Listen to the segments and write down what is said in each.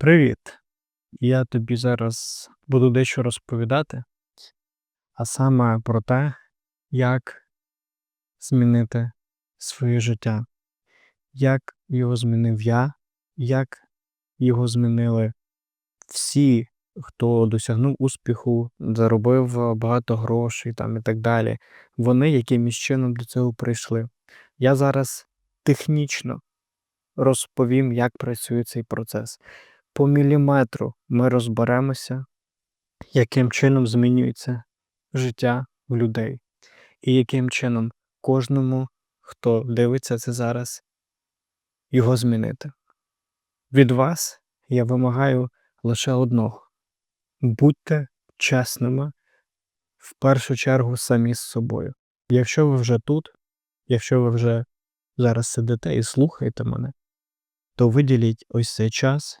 Привіт! Я тобі зараз буду дещо розповідати, а саме про те, як змінити своє життя, як його змінив я, як його змінили всі, хто досягнув успіху, заробив багато грошей там і так далі. Вони якимось чином до цього прийшли. Я зараз технічно розповім, як працює цей процес. По міліметру ми розберемося, яким чином змінюється життя в людей, і яким чином кожному, хто дивиться це зараз, його змінити. Від вас я вимагаю лише одного: будьте чесними в першу чергу самі з собою. Якщо ви вже тут, якщо ви вже зараз сидите і слухаєте мене, то виділіть ось цей час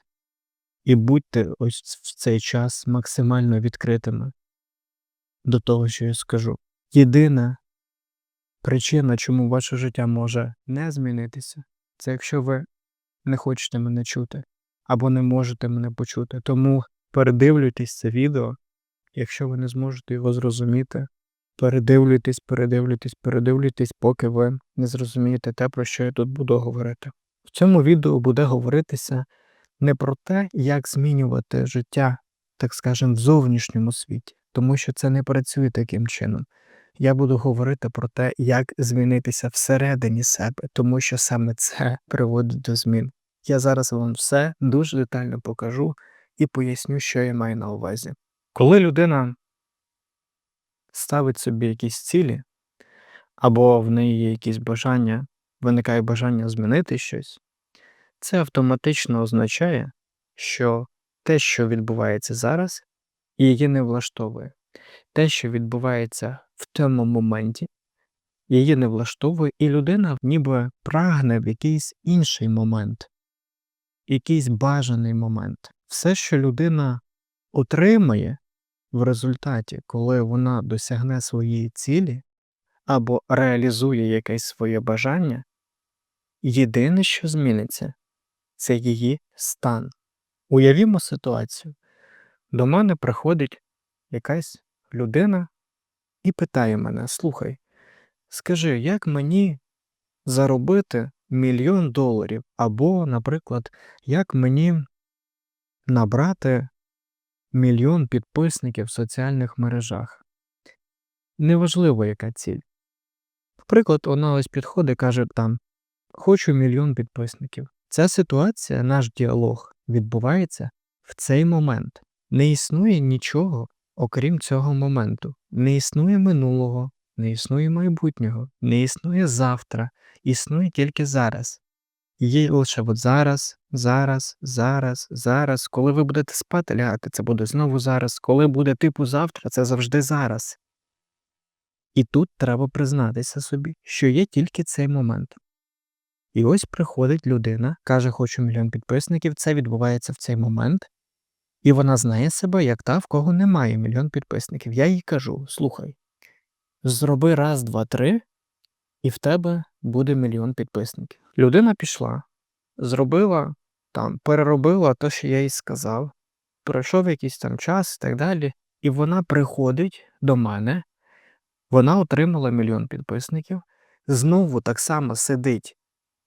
і будьте ось в цей час максимально відкритими до того, що я скажу. Єдина причина, чому ваше життя може не змінитися, це якщо ви не хочете мене чути або не можете мене почути. Тому передивлюйтесь це відео, якщо ви не зможете його зрозуміти. Передивлюйтесь, передивлюйтесь, передивлюйтесь, поки ви не зрозумієте те, про що я тут буду говорити. В цьому відео буде говоритися не про те, як змінювати життя, так скажемо, в зовнішньому світі, тому що це не працює таким чином. Я буду говорити про те, як змінитися всередині себе, тому що саме це приводить до змін. Я зараз вам все дуже детально покажу і поясню, що я маю на увазі. Коли людина ставить собі якісь цілі, або в неї є якісь бажання, виникає бажання змінити щось, це автоматично означає, що те, що відбувається зараз, її не влаштовує. Те, що відбувається в тому моменті, її не влаштовує, і людина ніби прагне в якийсь інший момент, якийсь бажаний момент. Все, що людина отримає в результаті, коли вона досягне своєї цілі або реалізує якесь своє бажання, єдине, що зміниться, це її стан. Уявімо ситуацію. До мене приходить якась людина і питає мене: Слухай, скажи, як мені заробити мільйон доларів? Або, наприклад, як мені набрати мільйон підписників в соціальних мережах? Неважливо, яка ціль. Наприклад, вона ось підходить і каже там: Хочу мільйон підписників. Ця ситуація, наш діалог, відбувається в цей момент. Не існує нічого, окрім цього моменту. Не існує минулого, не існує майбутнього, не існує завтра, існує тільки зараз. Є лише от зараз, зараз, зараз, зараз. Коли ви будете спати лягати, це буде знову зараз. Коли буде типу завтра, це завжди зараз. І тут треба признатися собі, що є тільки цей момент. І ось приходить людина, каже, хочу мільйон підписників, це відбувається в цей момент, і вона знає себе як та, в кого немає мільйон підписників. Я їй кажу: слухай, зроби раз, два, три, і в тебе буде мільйон підписників. Людина пішла, зробила там, переробила те, що я їй сказав, пройшов якийсь там час і так далі, і вона приходить до мене, вона отримала мільйон підписників, знову так само сидить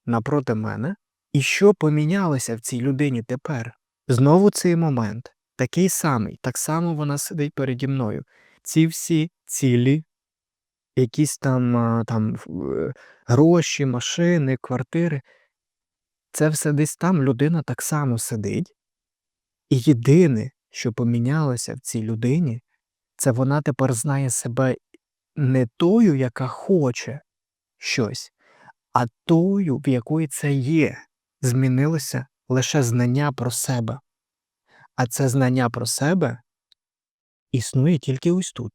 напроти мене, і що помінялося в цій людині тепер? Знову цей момент, такий самий, так само вона сидить переді мною. Ці всі цілі, якісь там, там е, гроші, машини, квартири. Це все десь там людина так само сидить. І єдине, що помінялося в цій людині, це вона тепер знає себе не тою, яка хоче щось, а тою, в якої це є. Змінилося лише знання про себе. А це знання про себе існує тільки ось тут.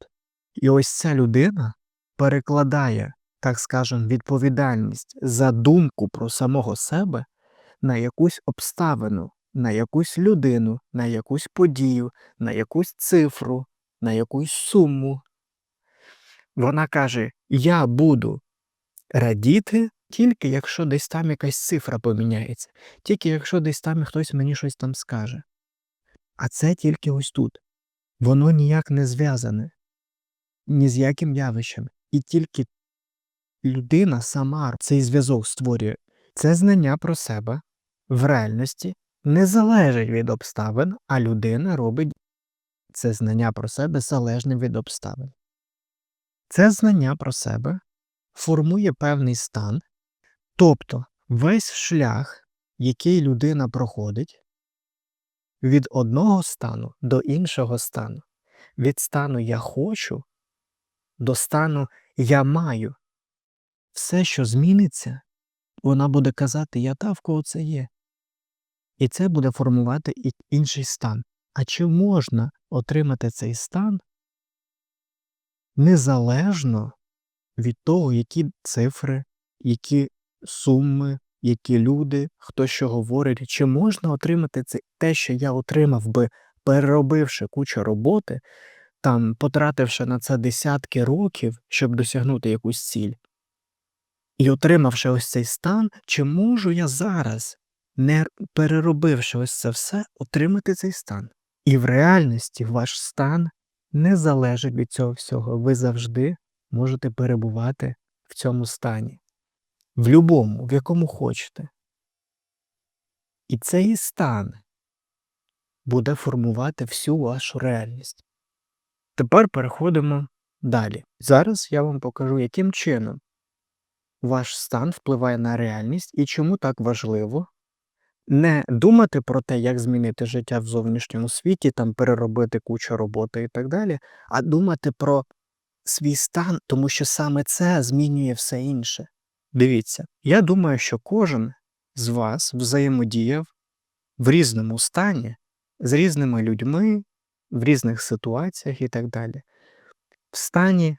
І ось ця людина перекладає, так скажемо, відповідальність за думку про самого себе на якусь обставину, на якусь людину, на якусь подію, на якусь цифру, на якусь суму. Вона каже: Я буду радіти тільки якщо десь там якась цифра поміняється, тільки якщо десь там хтось мені щось там скаже. А це тільки ось тут. Воно ніяк не зв'язане ні з яким явищем. І тільки людина сама цей зв'язок створює. Це знання про себе в реальності не залежить від обставин, а людина робить це знання про себе залежним від обставин. Це знання про себе формує певний стан, тобто весь шлях, який людина проходить від одного стану до іншого стану, від стану я хочу до стану я маю. Все, що зміниться, вона буде казати Я та в кого це є. І це буде формувати і інший стан. А чи можна отримати цей стан незалежно від того, які цифри, які суми, які люди, хто що говорить, чи можна отримати це те, що я отримав би, переробивши кучу роботи, там, потративши на це десятки років, щоб досягнути якусь ціль, і отримавши ось цей стан, чи можу я зараз, не переробивши ось це все, отримати цей стан? І в реальності ваш стан не залежить від цього всього. Ви завжди можете перебувати в цьому стані, в будь-якому, в якому хочете. І цей стан буде формувати всю вашу реальність. Тепер переходимо далі. Зараз я вам покажу, яким чином ваш стан впливає на реальність і чому так важливо не думати про те, як змінити життя в зовнішньому світі, там переробити кучу роботи і так далі, а думати про свій стан, тому що саме це змінює все інше. Дивіться, я думаю, що кожен з вас взаємодіяв в різному стані з різними людьми, в різних ситуаціях і так далі. В стані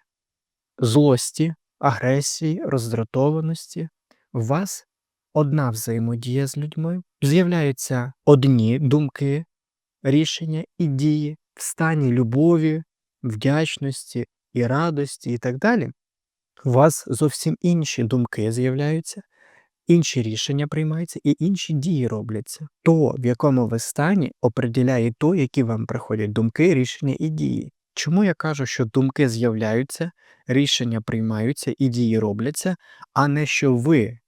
злості, агресії, роздратованості у вас одна взаємодія з людьми, з'являються одні думки, рішення і дії в стані любові, вдячності і радості і так далі. У вас зовсім інші думки з'являються, інші рішення приймаються і інші дії робляться. То, в якому ви стані, определяє то, які вам приходять думки, рішення і дії. Чому я кажу, що думки з'являються, рішення приймаються і дії робляться, а не що ви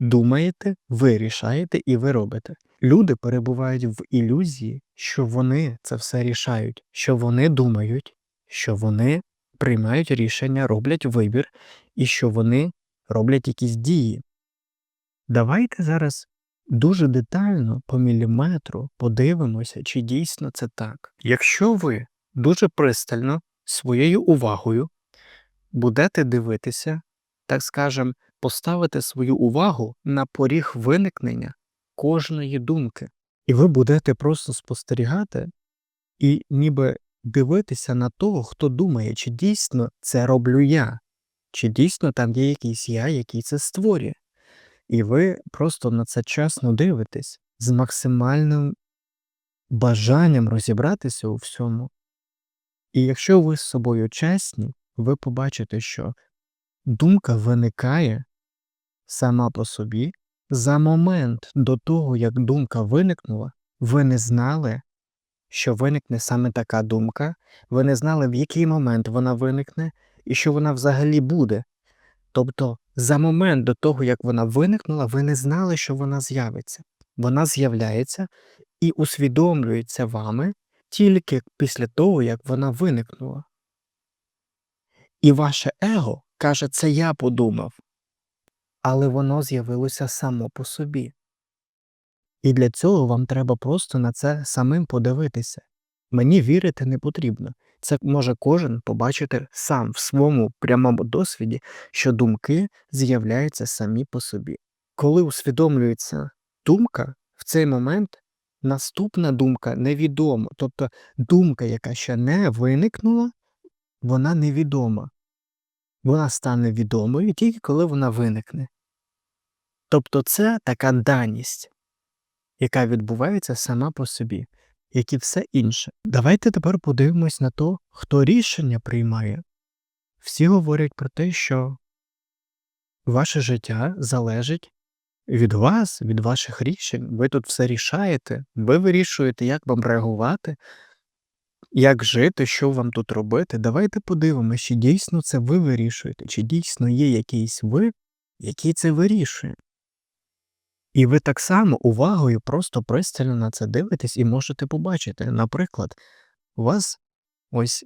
думаєте, ви рішаєте і ви робите. Люди перебувають в ілюзії, що вони це все рішають, що вони думають, що вони приймають рішення, роблять вибір і що вони роблять якісь дії. Давайте зараз дуже детально по міліметру подивимося, чи дійсно це так. Якщо ви дуже пристально своєю увагою будете дивитися, так скажем, поставити свою увагу на поріг виникнення кожної думки, і ви будете просто спостерігати і ніби дивитися на того, хто думає, чи дійсно це роблю я, чи дійсно там є якийсь я, який це створює. І ви просто на це чесно дивитесь з максимальним бажанням розібратися у всьому. І якщо ви з собою чесні, ви побачите, що думка виникає сама по собі. За момент до того, як думка виникнула, ви не знали, що виникне саме така думка, ви не знали, в який момент вона виникне і що вона взагалі буде. Тобто, за момент до того, як вона виникнула, ви не знали, що вона з'явиться. Вона з'являється і усвідомлюється вами тільки після того, як вона виникнула. І ваше его каже, це я подумав, але воно з'явилося само по собі. І для цього вам треба просто на це самим подивитися. Мені вірити не потрібно. Це може кожен побачити сам в своєму прямому досвіді, що думки з'являються самі по собі. Коли усвідомлюється думка, в цей момент наступна думка невідома. Тобто думка, яка ще не виникнула, вона невідома. Вона стане відомою тільки коли вона виникне. Тобто це така даність, яка відбувається сама по собі як і все інше. Давайте тепер подивимось на то, хто рішення приймає. Всі говорять про те, що Ваше життя залежить від вас, від ваших рішень. Ви тут все рішаєте, ви вирішуєте, як вам реагувати, як жити, що вам тут робити. Давайте подивимося, чи дійсно це ви вирішуєте, чи дійсно є якийсь ви, який це вирішує. І ви так само увагою просто пристально на це дивитесь і можете побачити. Наприклад, у вас ось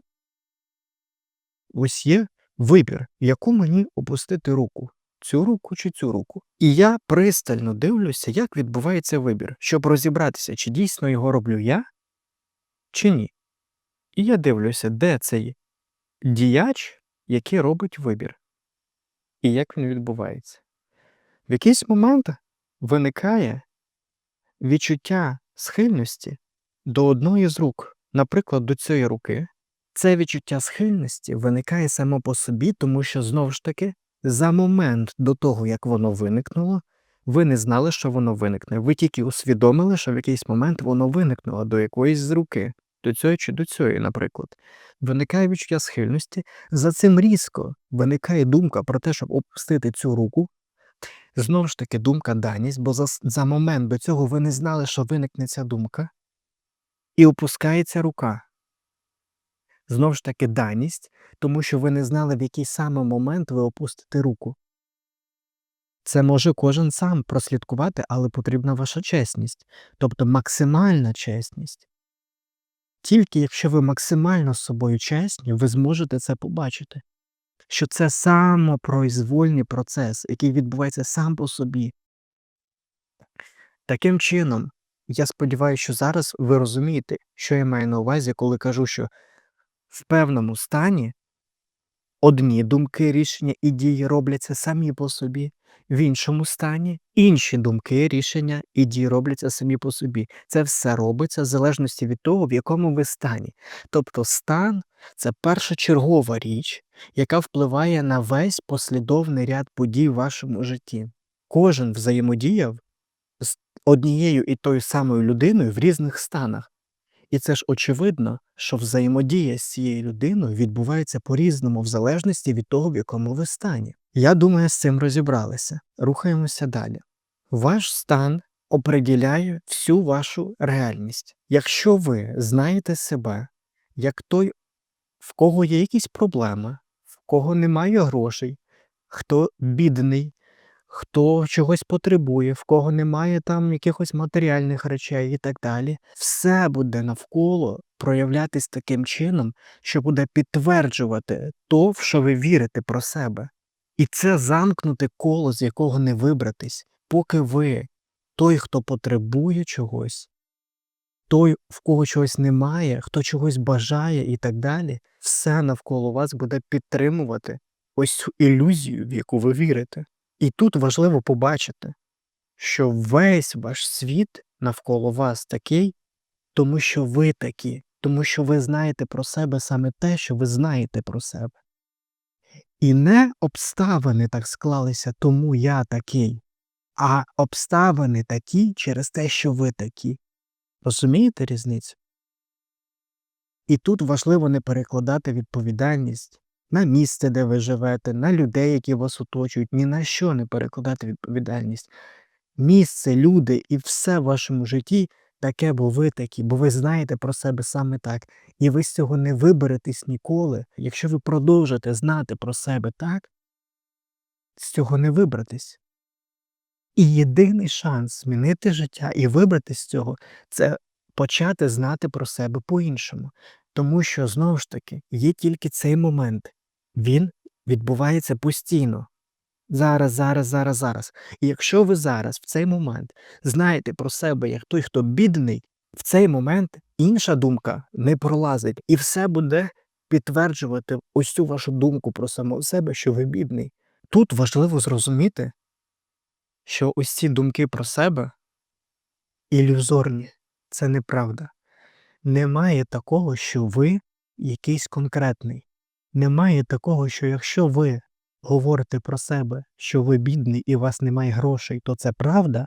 ось є вибір, яку мені опустити руку, цю руку чи цю руку. І я пристально дивлюся, як відбувається вибір, щоб розібратися, чи дійсно його роблю я, чи ні. І я дивлюся, де цей діяч, який робить вибір, і як він відбувається. В якийсь момент виникає відчуття схильності до одної з рук, наприклад, до цієї руки. Це відчуття схильності виникає само по собі, тому що знову ж таки, за момент до того, як воно виникнуло, ви не знали, що воно виникне. Ви тільки усвідомили, що в якийсь момент воно виникнуло до якоїсь з руки, до цієї чи до цієї, наприклад. Виникає відчуття схильності, за цим різко виникає думка про те, щоб опустити цю руку. Знову ж таки, думка даність, бо за, за момент до цього ви не знали, що виникне ця думка, і опускається рука. Знову ж таки, даність, тому що ви не знали, в який саме момент ви опустите руку. Це може кожен сам прослідкувати, але потрібна ваша чесність, тобто максимальна чесність. Тільки якщо ви максимально з собою чесні, ви зможете це побачити, що це самопроізвольний процес, який відбувається сам по собі. Таким чином, я сподіваюся, що зараз ви розумієте, що я маю на увазі, коли кажу, що в певному стані одні думки, рішення і дії робляться самі по собі, в іншому стані інші думки, рішення і дії робляться самі по собі. Це все робиться в залежності від того, в якому ви стані. Тобто стан це першочергова річ, яка впливає на весь послідовний ряд подій в вашому житті. Кожен взаємодіяв з однією і тою самою людиною в різних станах. І це ж очевидно, що взаємодія з цією людиною відбувається по-різному, в залежності від того, в якому ви стані. Я думаю, з цим розібралися. Рухаємося далі. Ваш стан определяє всю вашу реальність. Якщо ви знаєте себе як той, в кого є якісь проблеми, в кого немає грошей, хто бідний, хто чогось потребує, в кого немає там якихось матеріальних речей і так далі, все буде навколо проявлятись таким чином, що буде підтверджувати то, в що ви вірите про себе. І це замкнуте коло, з якого не вибратись, поки ви, той, хто потребує чогось, той, в кого чогось немає, хто чогось бажає і так далі, все навколо вас буде підтримувати ось цю ілюзію, в яку ви вірите. І тут важливо побачити, що весь ваш світ навколо вас такий, тому що ви такі, тому що ви знаєте про себе саме те, що ви знаєте про себе. І не обставини так склалися, тому я такий, а обставини такі через те, що ви такі. Розумієте різницю? І тут важливо не перекладати відповідальність на місце, де ви живете, на людей, які вас оточують, ні на що не перекладати відповідальність. Місце, люди і все в вашому житті таке, бо ви такі, бо ви знаєте про себе саме так. І ви з цього не виберетесь ніколи. Якщо ви продовжите знати про себе так, з цього не вибратись. І єдиний шанс змінити життя і вибратись з цього це почати знати про себе по-іншому. Тому що, знову ж таки, є тільки цей момент. Він відбувається постійно. Зараз, зараз, зараз, зараз. І якщо ви зараз, в цей момент, знаєте про себе як той, хто бідний, в цей момент інша думка не пролазить, і все буде підтверджувати ось цю вашу думку про самого себе, що ви бідний. Тут важливо зрозуміти, що ось думки про себе ілюзорні, це неправда. Немає такого, що ви якийсь конкретний. Немає такого, що якщо ви говорите про себе, що ви бідний і у вас немає грошей, то це правда.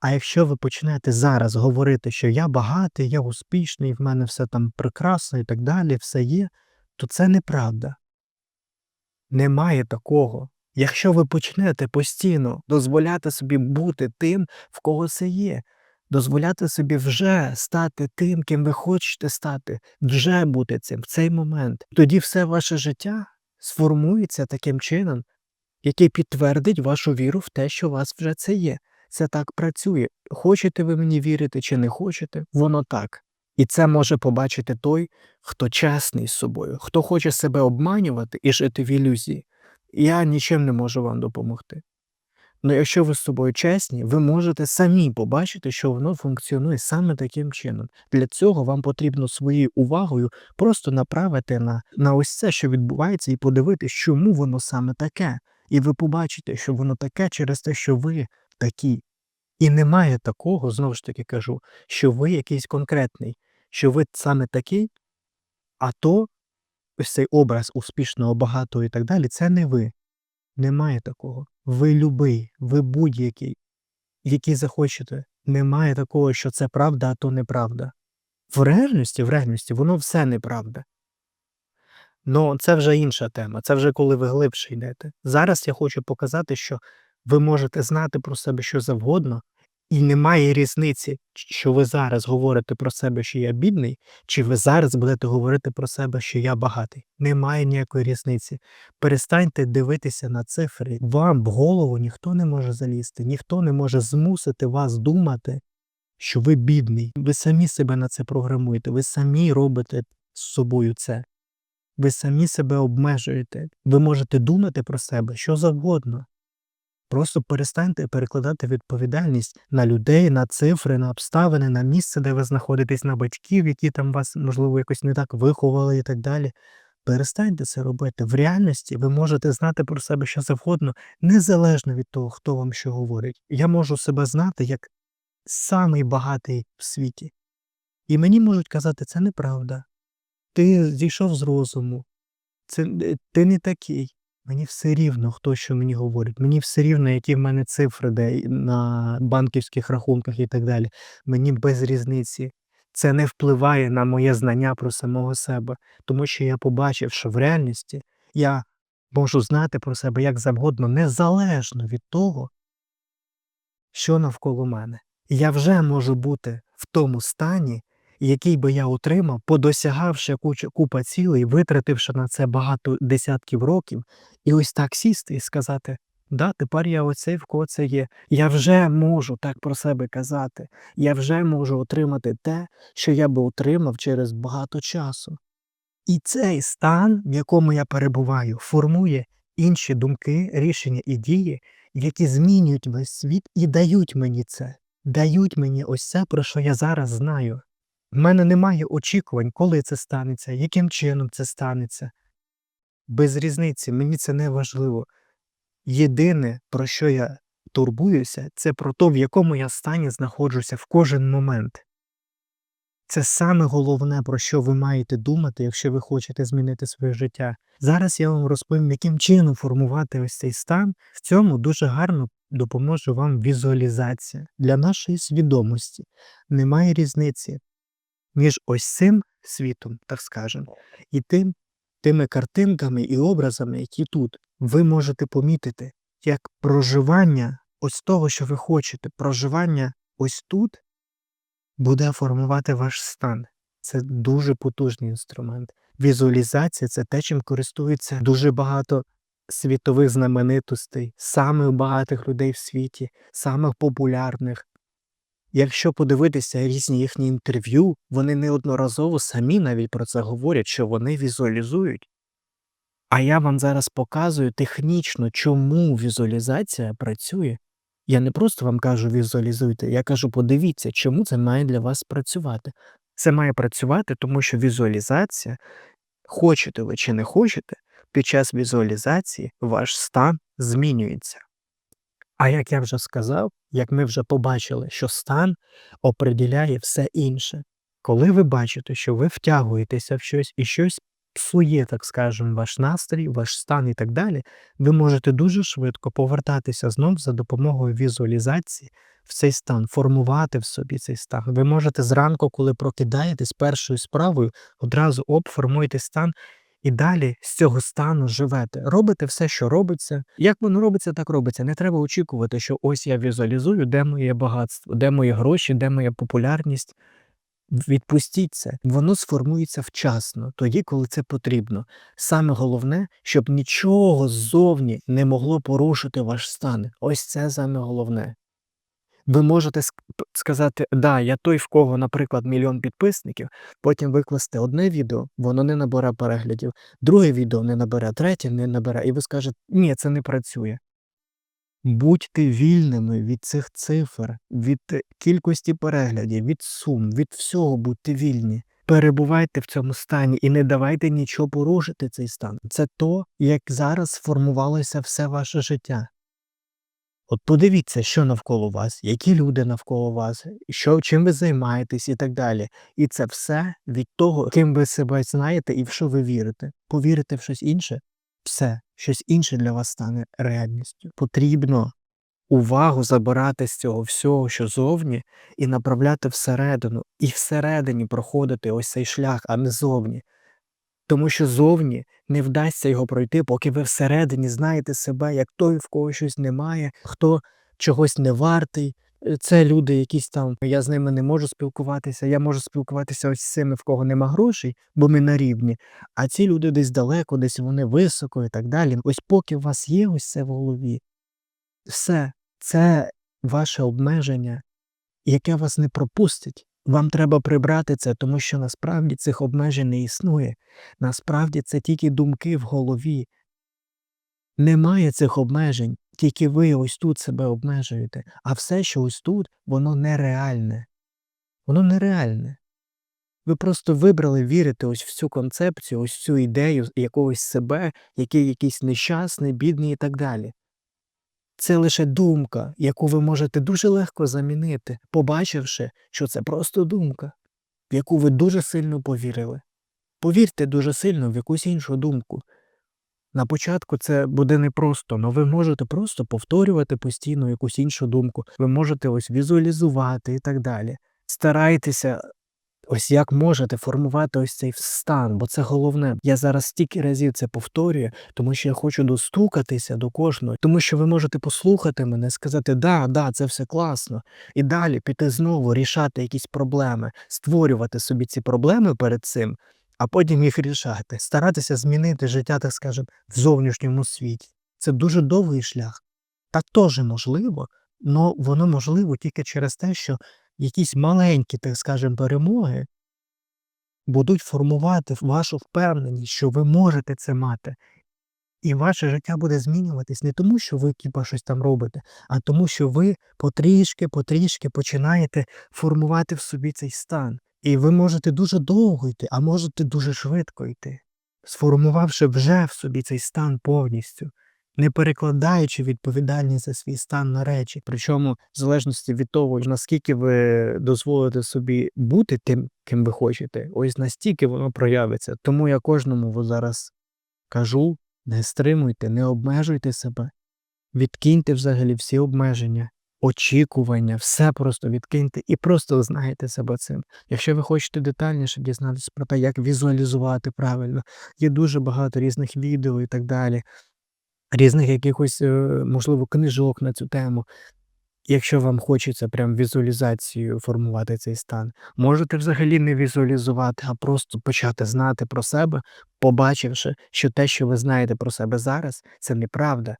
А якщо ви почнете зараз говорити, що я багатий, я успішний, в мене все там прекрасно і так далі, все є, то це неправда. Немає такого. Якщо ви почнете постійно дозволяти собі бути тим, в кого це є, дозволяти собі вже стати тим, ким ви хочете стати, вже бути цим в цей момент, тоді все ваше життя сформується таким чином, який підтвердить вашу віру в те, що у вас вже це є. Це так працює. Хочете ви мені вірити чи не хочете, воно так. І це може побачити той, хто чесний з собою, хто хоче себе обманювати і жити в ілюзії. Я нічим не можу вам допомогти. Ну якщо ви з собою чесні, ви можете самі побачити, що воно функціонує саме таким чином. Для цього вам потрібно своєю увагою просто направити на, на ось це, що відбувається, і подивитись, чому воно саме таке. І ви побачите, що воно таке через те, що ви такі. І немає такого, знову ж таки кажу, що ви якийсь конкретний, що ви саме такий, а то ось цей образ успішного, багатого і так далі, це не ви. Немає такого. Ви любий, ви будь-який, який захочете. Немає такого, що це правда, а то неправда. В реальності, в реальності, воно все неправда. Ну, це вже інша тема, це вже коли ви глибше йдете. Зараз я хочу показати, що ви можете знати про себе що завгодно, і немає різниці, що ви зараз говорите про себе, що я бідний, чи ви зараз будете говорити про себе, що я багатий. Немає ніякої різниці. Перестаньте дивитися на цифри. Вам в голову ніхто не може залізти, ніхто не може змусити вас думати, що ви бідний. Ви самі себе на це програмуєте, ви самі робите з собою це. Ви самі себе обмежуєте. Ви можете думати про себе що завгодно. Просто перестаньте перекладати відповідальність на людей, на цифри, на обставини, на місце, де ви знаходитесь, на батьків, які там вас, можливо, якось не так виховали і так далі. Перестаньте це робити. В реальності ви можете знати про себе що завгодно, незалежно від того, хто вам що говорить. Я можу себе знати як самий багатий в світі. І мені можуть казати, це неправда. Ти зійшов з розуму, це, е, ти не такий. Мені все рівно, хто що мені говорить. Мені все рівно, які в мене цифри де на банківських рахунках і так далі. Мені без різниці. Це не впливає на моє знання про самого себе, тому що я побачив, що в реальності я можу знати про себе як завгодно, незалежно від того, що навколо мене. Я вже можу бути в тому стані, який би я отримав, подосягавши кучу купа цілей, витративши на це багато десятків років, і ось так сісти і сказати: да, тепер я оцей, в кого це є. Я вже можу так про себе казати. Я вже можу отримати те, що я би отримав через багато часу. І цей стан, в якому я перебуваю, формує інші думки, рішення і дії, які змінюють весь світ і дають мені це, дають мені ось це, про що я зараз знаю. В мене немає очікувань, коли це станеться, яким чином це станеться. Без різниці, мені це не важливо. Єдине, про що я турбуюся, це про те, в якому я стані знаходжуся в кожен момент. Це саме головне, про що ви маєте думати, якщо ви хочете змінити своє життя. Зараз я вам розповім, яким чином формувати ось цей стан. В цьому дуже гарно допоможе вам візуалізація для нашої свідомості. Немає різниці між ось цим світом, так скажемо, і тим, тими картинками і образами, які тут ви можете помітити, як проживання ось того, що ви хочете, проживання ось тут буде формувати ваш стан. Це дуже потужний інструмент. Візуалізація це те, чим користується дуже багато світових знаменитостей, самих багатих людей в світі, самих популярних. Якщо подивитися різні їхні інтерв'ю, вони неодноразово самі навіть про це говорять, що вони візуалізують. А я вам зараз показую технічно, чому візуалізація працює. Я не просто вам кажу візуалізуйте, я кажу, подивіться, чому це має для вас працювати. Це має працювати, тому що візуалізація, хочете ви чи не хочете, під час візуалізації ваш стан змінюється. А як я вже сказав, як ми вже побачили, що стан определяє все інше. Коли ви бачите, що ви втягуєтеся в щось і щось псує, так скажемо, ваш настрій, ваш стан і так далі, ви можете дуже швидко повертатися знов за допомогою візуалізації в цей стан, формувати в собі цей стан. Ви можете зранку, коли прокидаєтесь першою справою, одразу оп, стан І далі з цього стану живете. Робите все, що робиться. Як воно робиться, так робиться. Не треба очікувати, що ось я візуалізую, де моє багатство, де мої гроші, де моя популярність. Відпустіть це, воно сформується вчасно, тоді, коли це потрібно. Саме головне, щоб нічого ззовні не могло порушити ваш стан. Ось це саме головне. Ви можете ск- сказати, да, я той, в кого, наприклад, мільйон підписників, потім викласти одне відео, воно не набере переглядів, друге відео не набере, третє не набере, і ви скажете, ні, це не працює. Будьте вільними від цих цифр, від е, кількості переглядів, від сум, від всього будьте вільні. Перебувайте в цьому стані і не давайте нічого порушити цей стан. Це то, як зараз сформувалося все ваше життя. От подивіться, що навколо вас, які люди навколо вас, що, чим ви займаєтесь і так далі. І це все від того, ким ви себе знаєте і в що ви вірите. Повірите в щось інше, все, щось інше для вас стане реальністю. Потрібно увагу забирати з цього всього, що зовні, і направляти всередину, і всередині проходити ось цей шлях, а не зовні. Тому що зовні не вдасться його пройти, поки ви всередині знаєте себе як той, в кого щось немає, хто чогось не вартий. Е, Це люди якісь там, я з ними не можу спілкуватися, я можу спілкуватися ось з цими, в кого нема грошей, бо ми на рівні. А ці люди десь далеко, десь вони високо і так далі. Ось поки у вас є ось це в голові, все, це ваше обмеження, яке вас не пропустить. Вам треба прибрати це, тому що насправді цих обмежень не існує. Насправді це тільки думки в голові. Немає цих обмежень, тільки ви ось тут себе обмежуєте. А все, що ось тут, воно нереальне. Воно нереальне. Ви просто вибрали вірити ось в цю концепцію, ось в цю ідею якогось себе, який якийсь нещасний, бідний і так далі. Це лише думка, яку ви можете дуже легко замінити, побачивши, що це просто думка, в яку ви дуже сильно повірили. Повірте дуже сильно в якусь іншу думку. На початку це буде непросто, але ви можете просто повторювати постійно якусь іншу думку. Ви можете ось візуалізувати і так далі. Старайтеся ось як можете формувати ось цей стан, бо це головне. Я зараз стільки разів це повторюю, тому що я хочу достукатися до кожного, тому що ви можете послухати мене, сказати, да, да, це все класно, і далі піти знову рішати якісь проблеми, створювати собі ці проблеми перед цим, а потім їх рішати, старатися змінити життя, так скажемо, в зовнішньому світі. Це дуже довгий шлях. Та теж можливо, але воно можливо тільки через те, що якісь маленькі, так скажемо, перемоги будуть формувати вашу впевненість, що ви можете це мати. І ваше життя буде змінюватись не тому, що ви типа щось там робите, а тому, що ви потрішки, потрішки починаєте формувати в собі цей стан. І ви можете дуже довго йти, а можете дуже швидко йти, сформувавши вже в собі цей стан повністю, не перекладаючи відповідальність за свій стан на речі. Причому, в залежності від того, наскільки ви дозволите собі бути тим, ким ви хочете, ось настільки воно проявиться. Тому я кожному зараз кажу: не стримуйте, не обмежуйте себе, відкиньте взагалі всі обмеження, очікування, все просто відкиньте і просто знайте себе цим. Якщо ви хочете детальніше дізнатися про те, як візуалізувати правильно, є дуже багато різних відео і так далі, різних якихось, е, можливо, книжок на цю тему. Якщо вам хочеться прям візуалізацією формувати цей стан, можете взагалі не візуалізувати, а просто почати знати про себе, побачивши, що те, що ви знаєте про себе зараз, це неправда.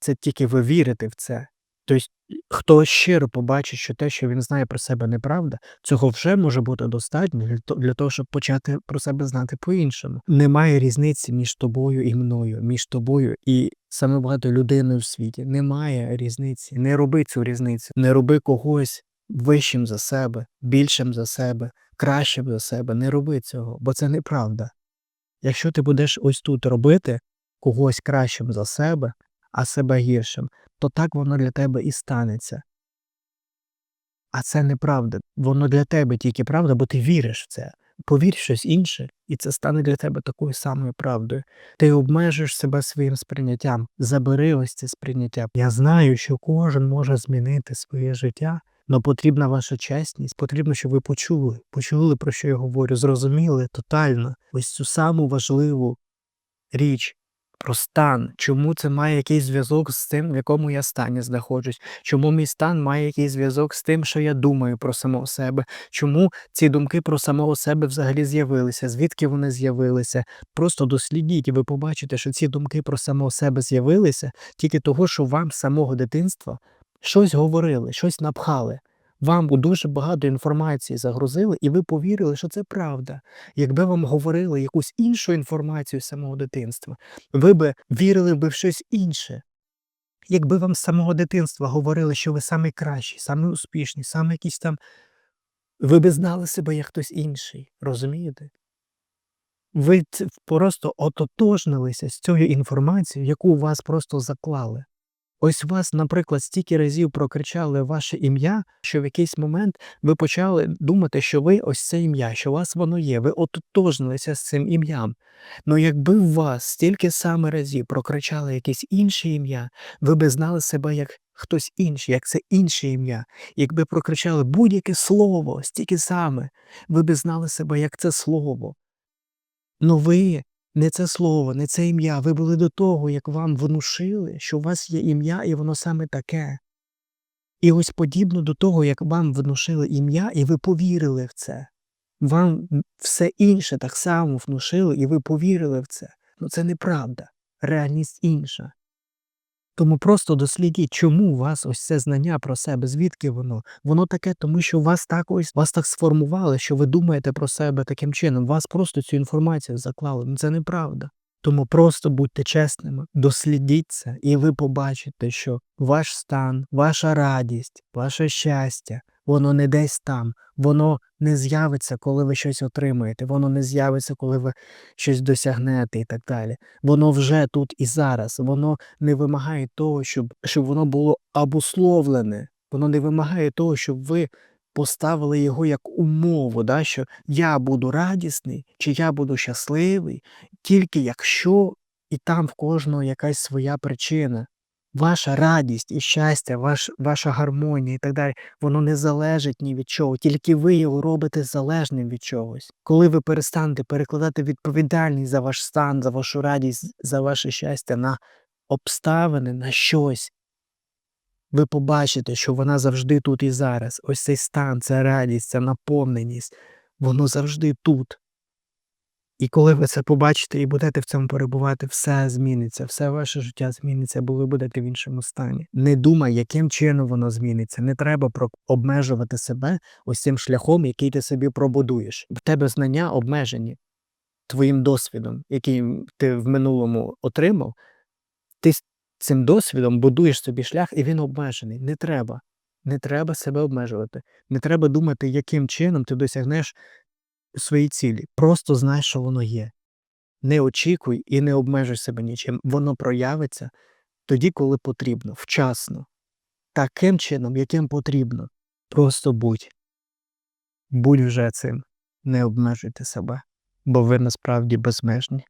Це тільки ви вірите в це. Тобто, хто щиро побачить, що те, що він знає про себе неправда, цього вже може бути достатньо для то- для того, щоб почати про себе знати по-іншому. Немає різниці між тобою і мною, між тобою і саме багато людиною в світі. Немає різниці. Не роби цю різницю. Не роби когось вищим за себе, більшим за себе, кращим за себе. Не роби цього, бо це неправда. Якщо ти будеш ось тут робити когось кращим за себе, а себе гіршим, то так воно для тебе і станеться. А це неправда. Воно для тебе тільки правда, бо ти віриш в це. Повір щось інше, і це стане для тебе такою самою правдою. Ти обмежуєш себе своїм сприйняттям. Забери ось це сприйняття. Я знаю, що кожен може змінити своє життя, але потрібна ваша чесність, потрібно, щоб ви почули, почули, про що я говорю, зрозуміли тотально ось цю саму важливу річ, про стан, чому це має якийсь зв'язок з тим, в якому я стані знаходжусь, чому мій стан має якийсь зв'язок з тим, що я думаю про самого себе, чому ці думки про самого себе взагалі з'явилися, звідки вони з'явилися. Просто дослідіть, і ви побачите, що ці думки про самого себе з'явилися тільки того, що вам з самого дитинства щось говорили, щось напхали. Вам дуже багато інформації загрузили, і ви повірили, що це правда. Якби вам говорили якусь іншу інформацію з самого дитинства, ви би вірили би в щось інше. Якби вам з самого дитинства говорили, що ви самий кращий, самий успішний, саме якийсь там, ви би знали себе як хтось інший, розумієте? Ви просто ототожнилися з цією інформацією, яку у вас просто заклали. Ось вас, наприклад, стільки разів прокричали ваше ім'я, що в якийсь момент ви почали думати, що ви ось це ім'я, що у вас воно є, ви ототожнилися з цим ім'ям. Ну якби в вас стільки саме разів прокричали якесь інше ім'я, ви би знали себе як хтось інший, як це інше ім'я. Якби прокричали будь-яке слово, стільки саме, ви би знали себе як це слово. Ну ви не це слово, не це ім'я. Ви були до того, як вам внушили, що у вас є ім'я, і воно саме таке. І ось подібно до того, як вам внушили ім'я, і ви повірили в це. Вам все інше так само внушили, і ви повірили в це. Ну це неправда. Реальність інша. Тому просто дослідіть, чому у вас ось це знання про себе, звідки воно? Воно таке, тому що вас так ось вас так сформували, що ви думаєте про себе таким чином. Вас просто цю інформацію заклали. Це неправда. Тому просто будьте чесними, дослідіть це, і ви побачите, що ваш стан, ваша радість, ваше щастя, воно не десь там, воно не з'явиться, коли ви щось отримаєте, воно не з'явиться, коли ви щось досягнете і так далі. Воно вже тут і зараз. Воно не вимагає того, щоб, щоб воно було обусловлене. Воно не вимагає того, щоб ви поставили його як умову, да, що я буду радісний чи я буду щасливий, тільки якщо і там в кожного якась своя причина. Ваша радість і щастя, ваш, ваша гармонія і так далі, воно не залежить ні від чого, тільки ви його робите залежним від чогось. Коли ви перестанете перекладати відповідальність за ваш стан, за вашу радість, за ваше щастя на обставини, на щось, ви побачите, що вона завжди тут і зараз. Ось цей стан, ця радість, ця наповненість, воно завжди тут. І коли ви це побачите і будете в цьому перебувати, все зміниться, все ваше життя зміниться, бо ви будете в іншому стані. Не думай, яким чином воно зміниться. Не треба обмежувати себе ось цим шляхом, який ти собі пробудуєш. В тебе знання обмежені твоїм досвідом, який ти в минулому отримав. Ти цим досвідом будуєш собі шлях, і він обмежений. Не треба. Не треба себе обмежувати. Не треба думати, яким чином ти досягнеш свої цілі. Просто знай, що воно є. Не очікуй і не обмежуй себе нічим. Воно проявиться тоді, коли потрібно, вчасно. Таким чином, яким потрібно. Просто будь. Будь вже цим. Не обмежуйте себе, бо ви насправді безмежні.